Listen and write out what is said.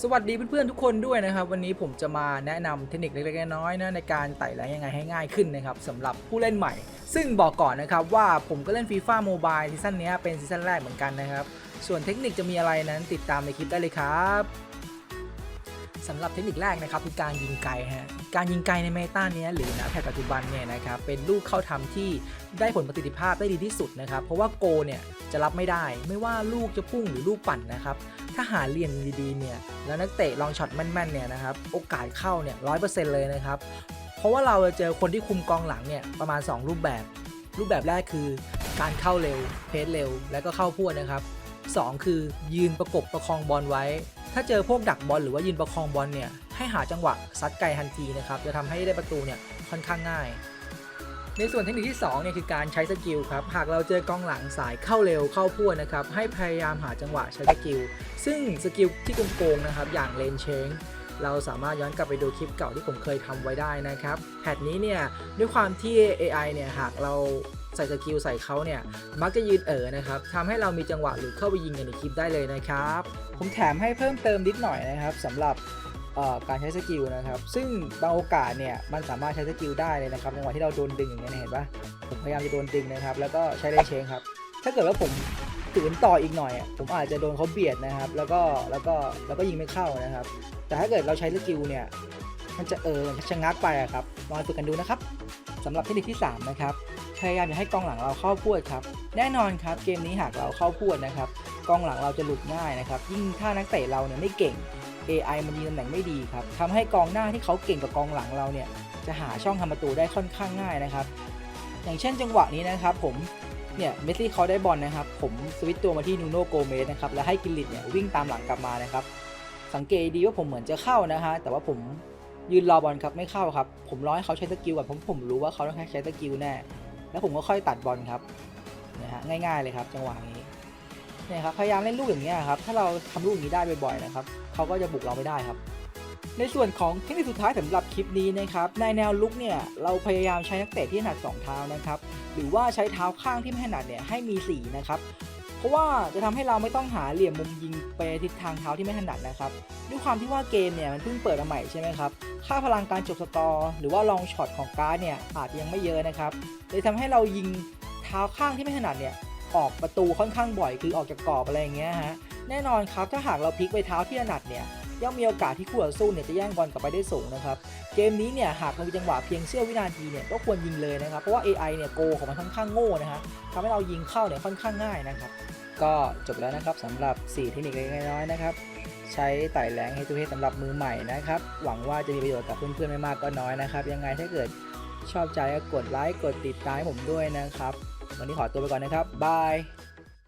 สวัสดีเพื่อนๆทุกคนด้วยนะครับ วันนี้ผมจะมาแนะนำเทคนิคเล็กๆน้อยๆนะในการไต่แรงยังไงให้ง่ายขึ้นนะครับสำหรับผู้เล่นใหม่ ซึ่งบอกก่อนนะครับว่าผมก็เล่นฟีฟ่าโมบายซีซั่นนี้เป็นซีซั่นแรกเหมือนกันนะครับ ส่วนเทคนิคจะมีอะไรนั้นติดตามในคลิปได้เลยครับ สำหรับเทคนิคแรกนะครับคือการยิงไกลฮะการยิงไกลในเมตาเนี้ยหรือนะแพทปัจจุบันเนี่ยนะครับเป็นลูกเข้าทำที่ได้ผลประสิทธิภาพได้ดีที่สุดนะครับ เพราะว่าโกเนี่ยจะรับไม่ได้ ไม่ว่าลูกจะพุ่งหรือลูกปั่นนะครับถ้าหาเหลี่ยมดีๆเนี่ยแล้วนักเตะลองช็อตแม่นๆเนี่ยนะครับโอกาสเข้าเนี่ยร้อยเปอร์เซ็นต์เลยนะครับเพราะว่าเราจะเจอคนที่คุมกองหลังเนี่ยประมาณ 2 รูปแบบ รูปแบบแรกคือ การเข้าเร็วเพสเร็ว แล้วก็เข้าพวดนะครับ 2 คือยืนประกบประคองบอลไว้ ถ้าเจอพวกดักบอลหรือว่ายืนประคองบอลเนี่ยให้หาจังหวะซัดไกลทันทีนะครับจะทำให้ได้ประตูเนี่ยค่อนข้างง่าย ในส่วนเทคนิคที่2เนี่ยคือการใช้สกิลครับหากเราเจอกองหลังสายเข้าเร็วเข้าพวดนะครับให้พยายามหาจังหวะใช้สกิลซึ่งสกิลที่โกงๆนะครับอย่างเลนเชงเราสามารถย้อนกลับไปดูคลิปเก่าที่ผมเคยทำไว้ได้นะครับแพทนี้เนี่ยด้วยความที่ AI เนี่ยหากเรา ใส่สกิลใส่เขาเนี่ยมักจะยืนเอ๋อนะครับทำให้เรามีจังหวะหรือเข้าไปยิงกันในคลิปได้เลยนะครับ ผมแถมให้เพิ่มเติมนิดหน่อยนะครับสำหรับการใช้สกิลนะครับ ซึ่งบางโอกาสเนี่ยมันสามารถใช้สกิลได้เลยนะครับจังหวะที่เราโดนดึงอย่างเงี้ยเห็นปะผมพยายามจะโดนดึงนะครับ แล้วก็ใช้เลนเชงครับ ถ้าเกิดว่าผมถืนต่ออีกหน่อยอะผมอาจจะโดนเขาเบียดนะครับ แล้วก็แล้วก็แล้วก็ยิงไม่เข้านะครับ แต่ถ้าเกิดเราใช้สกิลเนี่ย มันจะเออชะงักไปอะครับลองฝึกกันดูนะครับสำหรับเทคนิคที่ 3 นะครับพยายามอย่าให้กองหลังเราเข้าพวดครับแน่นอนครับเกมนี้หากเราเข้าพวดนะครับกองหลังเราจะหลุดง่ายนะครับยิ่งถ้านักเตะเราเนี่ยไม่เก่ง AI มันยิงตำแหน่งไม่ดีครับทำให้กองหน้าที่เขาเก่งกว่ากองหลังเราเนี่ยจะหาช่องทำประตูได้ค่อนข้างง่ายนะครับ อย่างเช่นจังหวะนี้นะครับผมเนี่ยเมสซี่เขาได้บอลนะครับ ผมสวิตตัวมาที่นูโน่โกเมสนะครับแล้วให้กิลลิตเนี่ยวิ่งตามหลังกลับมานะครับ สังเกตดีว่าผมเหมือนจะเข้านะฮะแต่ว่าผม ยืนรอบอลครับไม่เข้าครับ ผมรอให้เขาใช้สกิลก่อนผมผมรู้ว่าเขาต้องใช้สกิลแน่แล้วผมก็ค่อยตัดบอลครับนะฮะง่ายๆเลยครับ จังหวะนี้เนี่ยครับพยายามเล่นลูกอย่างเงี้ยครับถ้าเราทำลูกอย่างนี้ได้บ่อยๆนะครับเขาก็จะบุกเราไม่ได้ครับ ในส่วนของเทคนิคสุดท้ายสำหรับคลิปนี้นะครับในแนวลุกเนี่ยเราพยายามใช้นักเตะที่ถนัดสองเท้านะครับหรือว่าใช้เท้าข้างที่ไม่ถนัดเนี่ยให้มีสีนะครับ เพราะว่าจะทำให้เราไม่ต้องหาเหลี่ยมมุมยิงไปทิศทางเท้าที่ไม่ถนัดนะครับ ด้วยความที่ว่าเกมเนี่ยมันเพิ่งเปิดมาใหม่ใช่ไหมครับ ค่าพลังการจบสตอร์หรือว่าลองช็อตของการ์ดเนี่ยอาจยังไม่เยอะนะครับ เลยทำให้เรายิงเท้าข้างที่ไม่ถนัดเนี่ยออกประตูค่อนข้างบ่อยคือออกจากกรอบอะไรอย่างเงี้ยฮะ แน่นอนครับถ้าหากเราพลิกไปเท้าที่ถนัดเนี่ย ย่อมมีโอกาสที่คู่ต่อสู้เนี่ยจะแย่งบอลกลับไปได้สูงนะครับเกมนี้เนี่ยหากเรามีจังหวะเพียงเสี้ยววินาทีเนี่ยก็ควรยิงเลยนะครับเพราะว่า AI เนี่ยโกของมันค่อนข้างโง่นะฮะทำให้เรายิงเข้าเนี่ยค่อนข้างง่ายนะครับก็จบแล้วนะครับสำหรับ 4 เทคนิคเล็กน้อยๆนะครับใช้ไต่แรงให้ทุกเทสสำหรับมือใหม่นะครับหวังว่าจะมีประโยชน์กับเพื่อนๆไม่มากก็น้อยนะครับยังไงถ้าเกิดชอบใจก็กดไลค์กดติดตามผมด้วยนะครับ วันนี้ขอตัวไปก่อนนะครับบาย